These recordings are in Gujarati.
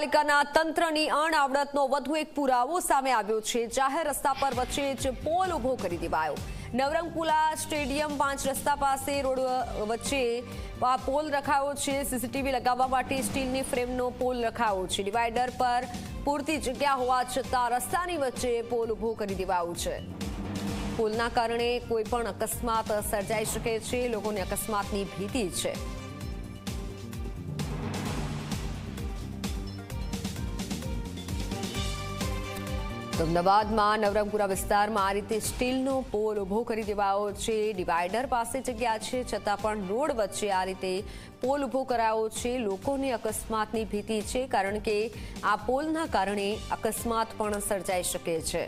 નગરપાલિકાના તંત્રની અણઆવડતનો વધુ એક પુરાવો સામે આવ્યો છે. જાહેર રસ્તા પર વચ્ચે જ પોલ ઊભો કરી દેવાયો. નવરંગપુલા સ્ટેડિયમ પાંચ રસ્તા પાસે રોડ વચ્ચે આ પોલ રખાયો છે. સીસીટીવી લગાવવા માટે સ્ટીલની ફ્રેમનો પોલ રખાયો છે. ડિવાઈડર પર પૂરતી જગ્યા હોવા છતાં રસ્તાની વચ્ચે પોલ ઊભો કરી દેવાયો છે. પોલના કારણે કોઈ પણ અકસ્માત સર્જાઈ શકે છે. લોકોને અકસ્માતની ભીતિ છે. અમદાવાદમાં નવરંગપુરા વિસ્તારમાં આ રીતે સ્ટીલનો પોલ ઊભો કરી દેવાયો છે. ડિવાઈડર પાસે જગ્યા છે, છતાં પણ રોડ વચ્ચે આ રીતે પોલ ઊભો કરાયો છે. લોકોને અકસ્માતની ભીતિ છે, કારણ કે આ પોલના કારણે અકસ્માત પણ સર્જાઈ શકે છે.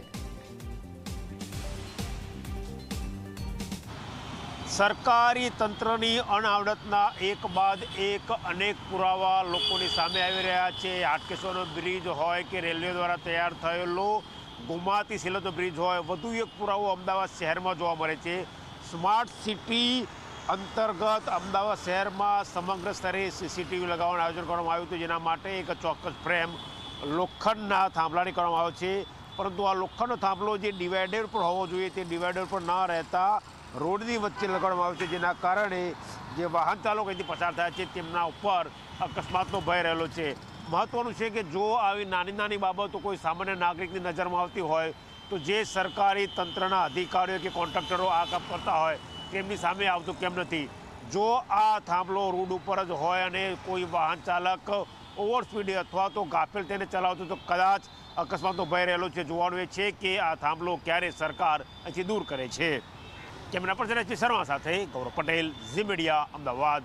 સરકારી તંત્રની અણઆવડતના એક બાદ એક અનેક પુરાવા લોકોની સામે આવી રહ્યા છે. હાટકેશ્વરનો બ્રિજ હોય કે રેલવે દ્વારા તૈયાર થયેલો ગુમાતી સિલતો બ્રિજ હોય, વધુ એક પુરાવો અમદાવાદ શહેરમાં જોવા મળે છે. સ્માર્ટ સિટી અંતર્ગત અમદાવાદ શહેરમાં સમગ્ર સ્તરે સીસીટીવી લગાવવાનું આયોજન કરવામાં આવ્યું હતું, જેના માટે એક ચોક્કસ ફ્રેમ લોખંડના થાંભલાની કરવામાં આવે છે. પરંતુ આ લોખંડનો થાંભલો જે ડિવાઈડર પર હોવો જોઈએ, તે ડિવાઈડર પર ન રહેતા રોડની વચ્ચે લગાડવામાં આવે છે, જેના કારણે જે વાહન ચાલકો અહીંથી પસાર થયા છે, તેમના ઉપર અકસ્માતનો ભય રહેલો છે. મહત્વનું છે કે જો આવી નાની નાની બાબતો કોઈ સામાન્ય નાગરિકની નજરમાં આવતી હોય, તો જે સરકારી તંત્રના અધિકારીઓ કે કોન્ટ્રાક્ટરો આ કામ કરતા હોય, તેમની સામે આવતું કેમ નથી? જો આ થાંભલો રોડ ઉપર જ હોય અને કોઈ વાહન ચાલક ઓવર સ્પીડે અથવા તો ગાફેલ તેને ચલાવતું તો કદાચ અકસ્માતનો ભય રહેલો છે. જોવાનું એ છે કે આ થાંભલો ક્યારે સરકાર અહીંથી દૂર કરે છે. કેમેરા પર્સન એચ શર્મા સાથે ગૌરવ પટેલ, ઝી મીડિયા, અમદાવાદ.